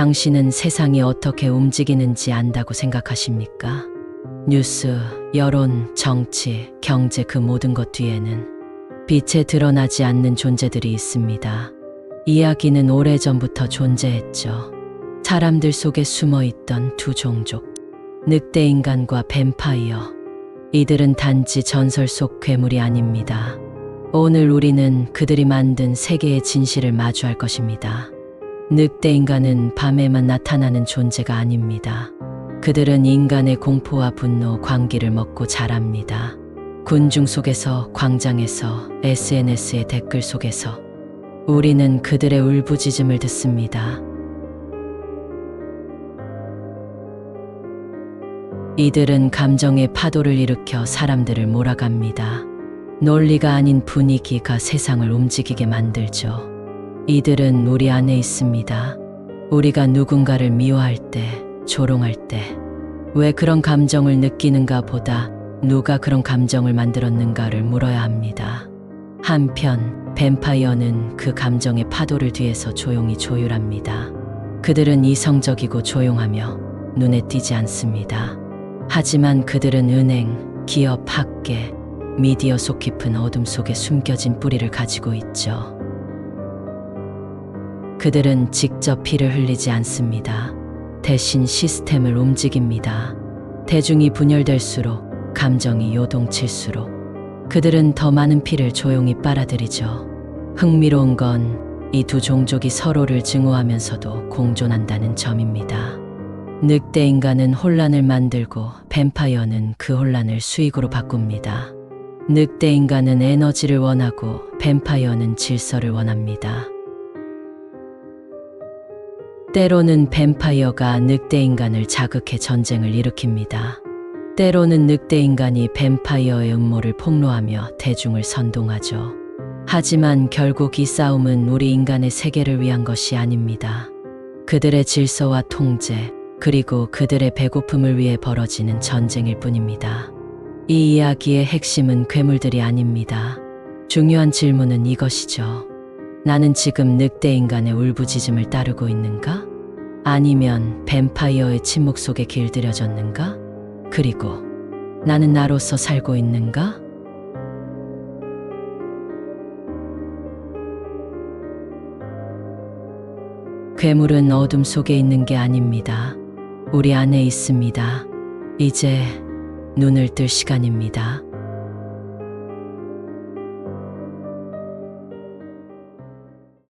당신은 세상이 어떻게 움직이는지 안다고 생각하십니까? 뉴스, 여론, 정치, 경제 그 모든 것 뒤에는 빛에 드러나지 않는 존재들이 있습니다. 이야기는 오래전부터 존재했죠. 사람들 속에 숨어 있던 두 종족. 늑대 인간과 뱀파이어. 이들은 단지 전설 속 괴물이 아닙니다. 오늘 우리는 그들이 만든 세계의 진실을 마주할 것입니다. 늑대 인간은 밤에만 나타나는 존재가 아닙니다. 그들은 인간의 공포와 분노, 광기를 먹고 자랍니다. 군중 속에서, 광장에서, SNS의 댓글 속에서 우리는 그들의 울부짖음을 듣습니다. 이들은 감정의 파도를 일으켜 사람들을 몰아갑니다. 논리가 아닌 분위기가 세상을 움직이게 만들죠. 이들은 우리 안에 있습니다. 우리가 누군가를 미워할 때, 조롱할 때, 왜 그런 감정을 느끼는가 보다 누가 그런 감정을 만들었는가를 물어야 합니다. 한편, 뱀파이어는 그 감정의 파도를 뒤에서 조용히 조율합니다. 그들은 이성적이고 조용하며 눈에 띄지 않습니다. 하지만 그들은 은행, 기업, 학계, 미디어 속 깊은 어둠 속에 숨겨진 뿌리를 가지고 있죠. 그들은 직접 피를 흘리지 않습니다. 대신 시스템을 움직입니다. 대중이 분열될수록 감정이 요동칠수록 그들은 더 많은 피를 조용히 빨아들이죠. 흥미로운 건 이 두 종족이 서로를 증오하면서도 공존한다는 점입니다. 늑대 인간은 혼란을 만들고 뱀파이어는 그 혼란을 수익으로 바꿉니다. 늑대 인간은 에너지를 원하고 뱀파이어는 질서를 원합니다. 때로는 뱀파이어가 늑대 인간을 자극해 전쟁을 일으킵니다. 때로는 늑대 인간이 뱀파이어의 음모를 폭로하며 대중을 선동하죠. 하지만 결국 이 싸움은 우리 인간의 세계를 위한 것이 아닙니다. 그들의 질서와 통제, 그리고 그들의 배고픔을 위해 벌어지는 전쟁일 뿐입니다. 이 이야기의 핵심은 괴물들이 아닙니다. 중요한 질문은 이것이죠. 나는 지금 늑대 인간의 울부짖음을 따르고 있는가? 아니면 뱀파이어의 침묵 속에 길들여졌는가? 그리고 나는 나로서 살고 있는가? 괴물은 어둠 속에 있는 게 아닙니다. 우리 안에 있습니다. 이제 눈을 뜰 시간입니다.